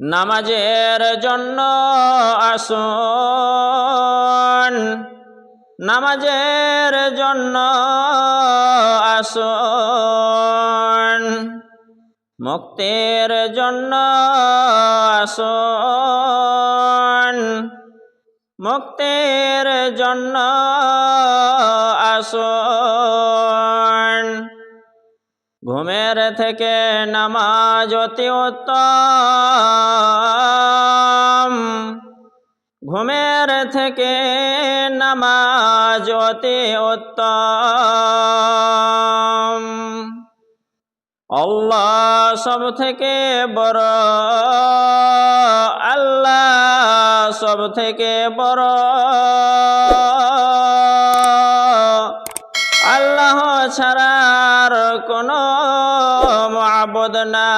নামাজের জন্য আসুন। নামাজের জন্য আসুন। মুক্তির জন্য আসুন। মুক্তির জন্য আসুন। ঘুমের থেকে নামাজ অতি উত্তম। ঘুমের থেকে নামাজ অতি উত্তম। আল্লাহ সব থেকে বড়, আল্লাহ সব থেকে বড়। আল্লাহ ছাড়ার কোনো মহাবদনা